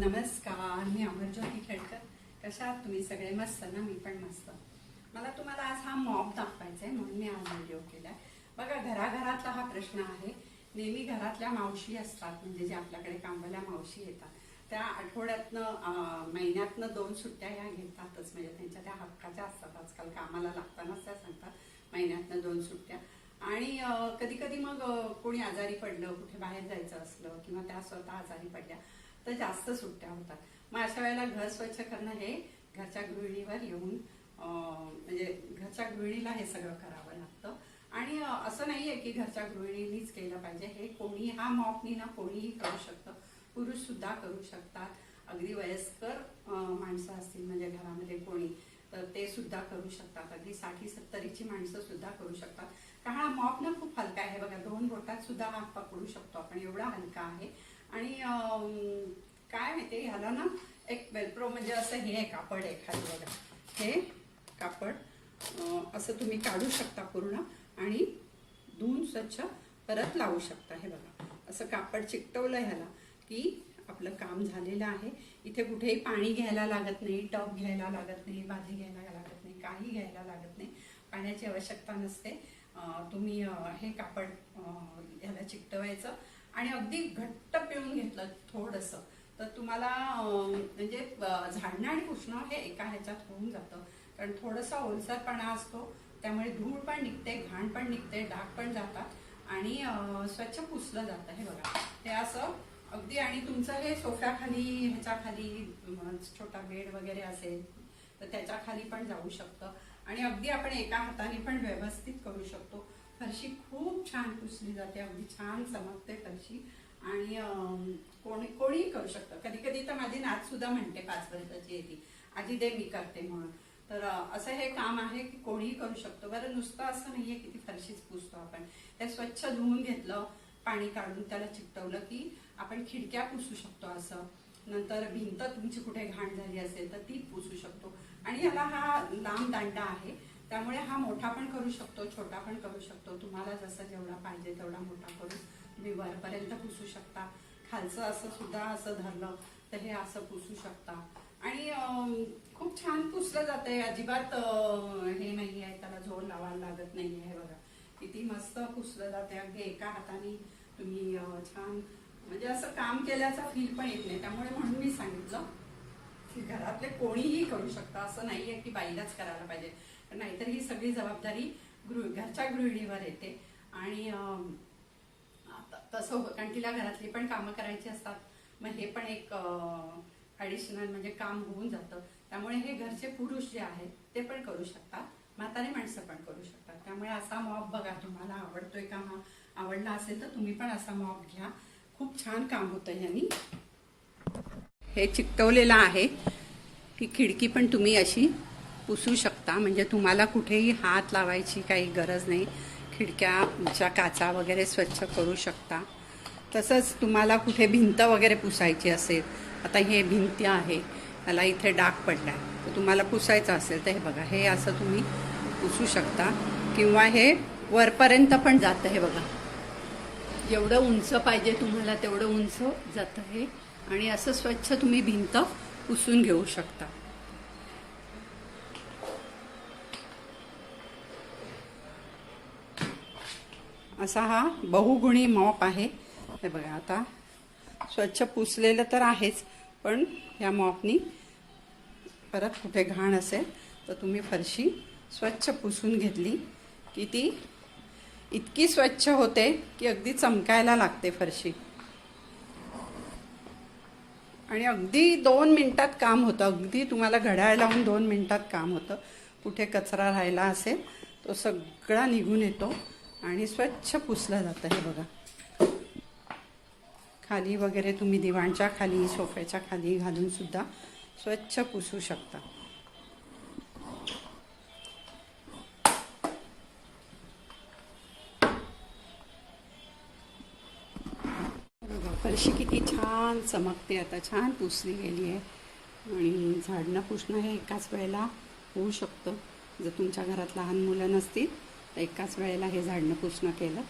नमस्कार मी अमरज्योती खेडकर. कशा आहात तुम्ही? सगळे मस्त ना? मी पण मस्त. मला तुम्हाला आज हा मॉप दाखवायचा आहे म्हणून मी आज व्हिडिओ केला बघा घराघरातला हा प्रश्न आहे. नेहमी घरातल्या मावशी असतात म्हणजे जे आपल्याकडे कामाला मावशी येतात. त्या आठवड्यातनं महिन्यातनं दोन सुट्ट्या ह्या घेतातच. म्हणजे त्यांच्या त्या हक्काच्या असतात. आजकाल कामाला लागतानाच त्या सांगतात महिन्यातनं दोन सुट्ट्या. आणि कधी कधी मग कोणी आजारी पडलं कुठे बाहेर जायचं असलं किंवा त्या स्वतः आजारी पडल्या तर जास्त सुट्ट्या होतात. मग अशा वेळेला घर स्वच्छ करणं हे घरच्या गृहिणीवर येऊन म्हणजे घरच्या गृहिणीला हे सगळं करावं लागतं. आणि असं नाही आहे की घरच्या गृहिणीनीच केलं पाहिजे. हे कोणी हा मॉपनी ना कोणीही करू शकतं. पुरुष सुद्धा करू शकतात. अगदी वयस्कर माणसं असतील म्हणजे घरामध्ये कोणी तर ते सुद्धा करू शकतात. अगदी साठी सत्तरीची माणसं सुद्धा करू शकतात. कारण हा मॉप ना खूप हलका आहे. बघा दोन बोटात सुद्धा हात पकडू शकतो आपण. एवढा हलका आहे. आणि काय माहिती ह्याला ना एक वेलप्रो म्हणजे असं हे आहे कापड आहे खाली बघा. हे कापड असं तुम्ही काढू शकता पूर्ण आणि धुवून स्वच्छ परत लावू शकता. हे बघा असं कापड चिकटवलं ह्याला की आपलं काम झालेलं आहे. इथे कुठेही पाणी घ्यायला लागत नाही टब घ्यायला लागत नाही भाजी घ्यायला लागत नाही काही घ्यायला लागत नाही. पाण्याची आवश्यकता नसते. तुम्ही हे कापड ह्याला चिकटवायचं आणि अगदी घट्ट पिळून घेतलं थोडंसं. तर तुम्हाला म्हणजे झाडणं आणि पुसणं हे एका ह्याच्यात होऊन जातं. कारण थोडासा ओलसरपणा असतो त्यामुळे धूळ पण निघते घाण पण निघते डाग पण जातात आणि स्वच्छ पुसलं जातं हे बघा. हे असं अगदी आणि तुमचं हे सोफ्याखाली ह्याच्याखाली छोटा बेड वगैरे असेल तर त्याच्याखाली पण जाऊ शकतं. आणि अगदी आपण एका हाताने पण व्यवस्थित करू शकतो. फरशी खूप छान पुसली जाते अगदी छान चमकते फरशी. आणि कोणी कोणीही करू शकतं. कधी कधी तर माझी नात सुद्धा म्हणते पाच वर्षाची आहे ती. आधी दे मी करते म्हणून. तर असं हे काम आहे की कोणीही करू शकतो. बरं नुसतं असं नाहीये की ती फरशीच पुसतो आपण. ते स्वच्छ धुवून घेतलं पाणी काढून त्याला चिकटवलं की आपण खिडक्या पुसू शकतो असं. नंतर भिंत तुमची कुठे घाण झाली असेल तर ती पुसू शकतो. आणि याला हा लांब दांडा आहे. त्यामुळे हा मोठा पण करू शकतो छोटा पण करू शकतो. तुम्हाला जसं जेवढा पाहिजे तेवढा मोठा करून तुम्ही वरपर्यंत पुसू शकता. खालचं असं सुद्धा असं धरलं तर हे असं पुसू शकता. आणि खूप छान पुसलं जातंय. अजिबात हे नाही आहे त्याला जोर लावायला लागत नाही आहे बघा. किती मस्त पुसलं जाते अगदी एका हाताने तुम्ही छान म्हणजे असं काम केल्याचा फील पण येत नाही. त्यामुळे म्हणून मी सांगितलं की घरातले कोणीही करू शकता. असं नाहीये की बाईलाच करायला पाहिजे. नाहीतर ही सगळी जबाबदारी गृह घरच्या गृहिणीवर येते. आणि आता तसं होतं कारण तिला घरातली पण कामं करायची असतात. मग हे पण एक ॲडिशनल म्हणजे काम होऊन जातं. त्यामुळे हे घरचे पुरुष जे आहेत ते पण करू शकतात. म्हातारी माणसं पण करू शकतात. त्यामुळे असा मॉब बघा. तुम्हाला आवडतोय का? हा आवडला असेल तर तुम्ही पण असा मॉब घ्या. खूप छान काम होतं यांनी हे चिकटवलेलं आहे. की खिडकी पण तुम्ही अशी पुसू शकता. म्हणजे तुम्हाला कुठेही हात लावायची काही गरज नाही. खिडक्याच्या काचा वगैरे स्वच्छ करू शकता. तसंच तुम्हाला कुठे भिंत वगैरे पुसायची असेल आता हे भिंती आहे. त्याला इथे डाग पडला आहे तर तुम्हाला पुसायचं असेल तर हे बघा हे असं तुम्ही पुसू शकता. किंवा हे वरपर्यंत पण जातं हे बघा. जेवढं उंच पाहिजे तुम्हाला तेवढं उंच जातं हे. आणि असं स्वच्छ तुम्ही भिंत पुसून घेऊ शकता. असा हा बहुगुणी मॉप आहे. हे बघा आता स्वच्छ पुसलेलं तर आहेच पण या मॉपनी परत कुठे घाण असेल तर तुम्ही फरशी स्वच्छ पुसून घेतली की ती इतकी स्वच्छ होते की अगदी चमकायला लागते फरशी. आणि अगदी दोन मिनटात काम होतं. अगदी तुम्हाला घड्याळ लावून दोन मिनटात काम होतं. कुठे कचरा राहिला असेल तो सगळा निघून येतो आणि स्वच्छ पुसलं जातं हे बघा. खाली वगैरे तुम्ही दिवाणच्या खाली सोफ्याच्या खाली घालून सुद्धा स्वच्छ पुसू शकता. अशी किती छान चमकते आता छान पुसली गेली आहे. आणि झाडणं पुसणं हे एकाच वेळेला होऊ शकतं. जर तुमच्या घरात लहान मुलं नसतील तर एकाच वेळेला हे झाडणं पुसणं केलं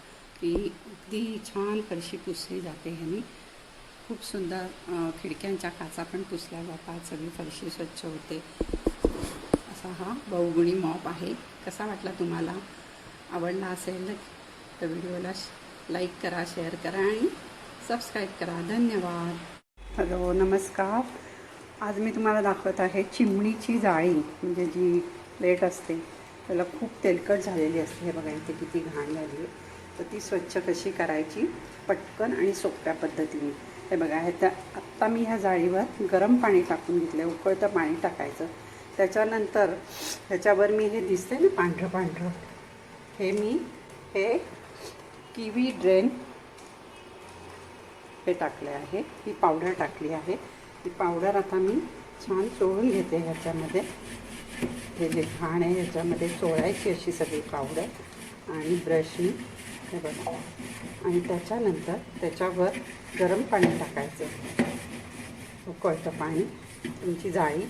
की अगदी छान फरशी पुसली जाते ह्यानी. खूप सुंदर खिडक्यांच्या काचा पण पुसल्या जातात सगळी फरशी स्वच्छ होते. असा हा बहुगुणी मॉप आहे. कसा वाटला तुम्हाला? आवडला असेल तर व्हिडिओला लाईक करा शेअर करा आणि सबस्क्राईब करा. धन्यवाद. हॅलो नमस्कार. आज मी तुम्हाला दाखवत आहे चिमणीची जाळी म्हणजे जी प्लेट असते त्याला खूप तेलकट झालेली असते. हे बघा इथे किती घाण झाली आहे. तर ती स्वच्छ कशी करायची? पटकन आणि सोप्या पद्धतीने. हे बघा हे त्या आत्ता मी ह्या जाळीवर गरम पाणी टाकून घेतलं आहे उकळतं पाणी टाकायचं. त्याच्यानंतर ह्याच्यावर मी हे दिसते ना पांढरं पांढरं हे मी हे किवी ड्रेन हे टाकले आहे. ही पावडर टाकली आहे. ही पावडर आता मी छान चोळून घेते ह्याच्यामध्ये. हे जे घाण आहे ह्याच्यामध्ये चोळायची अशी सगळी पावडर आणि ब्रशनी हे बघा. आणि त्याच्यानंतर त्याच्यावर गरम पाणी टाकायचं. उकळतं पाणी. तुमची जाळी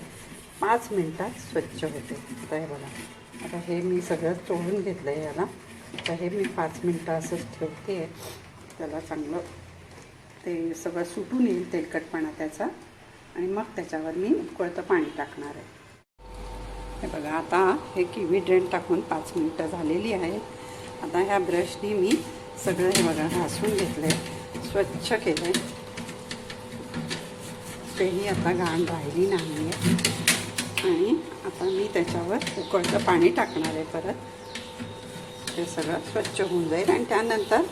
पाच मिनटात स्वच्छ होते. आता हे बघा. आता हे मी सगळं चोळून घेतलं आहे याला. आता हे मी पाच मिनटं असंच ठेवते. त्याला चांगलं ते सगळं सुटून येईल तेलकटपणा त्याचा. आणि मग त्याच्यावर मी उकळतं पाणी टाकणार आहे. हे बघा आता हे किवी ड्रेन टाकून पाच मिनटं झालेली आहेत. आता ह्या ब्रशनी मी सगळं हे बघा घासून घेतलं आहे स्वच्छ केलं आहे तेही आता घाण राहिली नाही आहे आणि आता मी त्याच्यावर उकळतं पाणी टाकणार आहे परत. ते सगळं स्वच्छ होऊन जाईल. आणि त्यानंतर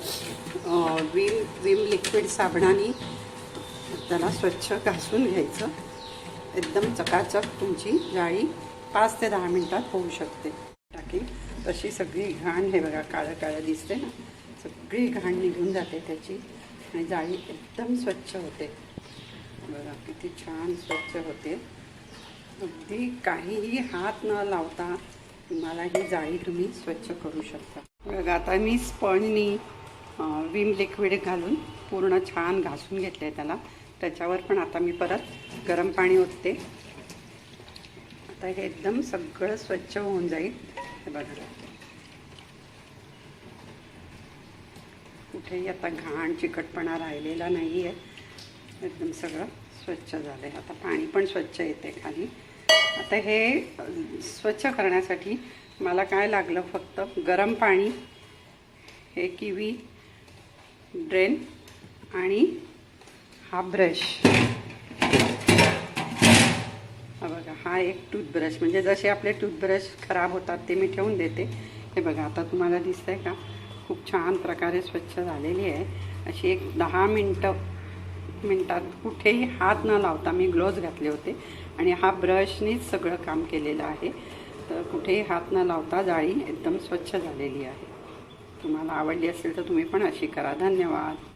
विम विम लिक्विड साबणाने त्याला स्वच्छ घासून घ्यायचं. एकदम चकाचक तुमची जाळी पाच ते दहा मिनटात होऊ शकते. टाकी. तशी सगळी घाण हे बघा काळं काळं दिसते ना. सगळी घाण निघून जाते त्याची. आणि जाळी एकदम स्वच्छ होते. बघा किती छान स्वच्छ होते. अगदी काहीही हात न लावता तुम्हाला ही जाळी तुम्ही स्वच्छ करू शकता. बघा आता मी स्पंजनी विम लिक्विड घालून पूर्ण छान घासून घेतलं आहे त्याला. त्याच्यावर पण आता मी परत गरम पाणी ओतते. आता हे एकदम सगळं स्वच्छ होऊन जाईल. हे बघा. कुठेही आता घाण चिकटपणा राहिलेला नाही आहे एकदम सगळं स्वच्छ झालं आहे आता पाणी पण स्वच्छ येते खाली. आता हे स्वच्छ करण्यासाठी मला काय लागलं फक्त गरम पाणी हे किवी ड्रेन आणि हा ब्रश. हा बघा हा एक टूथब्रश. म्हणजे जसे आपले टूथब्रश खराब होतात ते मी ठेवून देते. हे बघा आता तुम्हाला दिसतंय का? खूप छान प्रकारे स्वच्छ झालेली आहे. अशी एक दहा मिनटं मिनटात कुठेही हात न लावता मी ग्लोव्ज घातले होते आणि हा ब्रशनेच सगळं काम केलेलं आहे. तर कुठेही हात न लावता जाळी एकदम स्वच्छ झालेली आहे. तुम्हाला आवडली असेल तर तुम्ही पण अशी करा. धन्यवाद.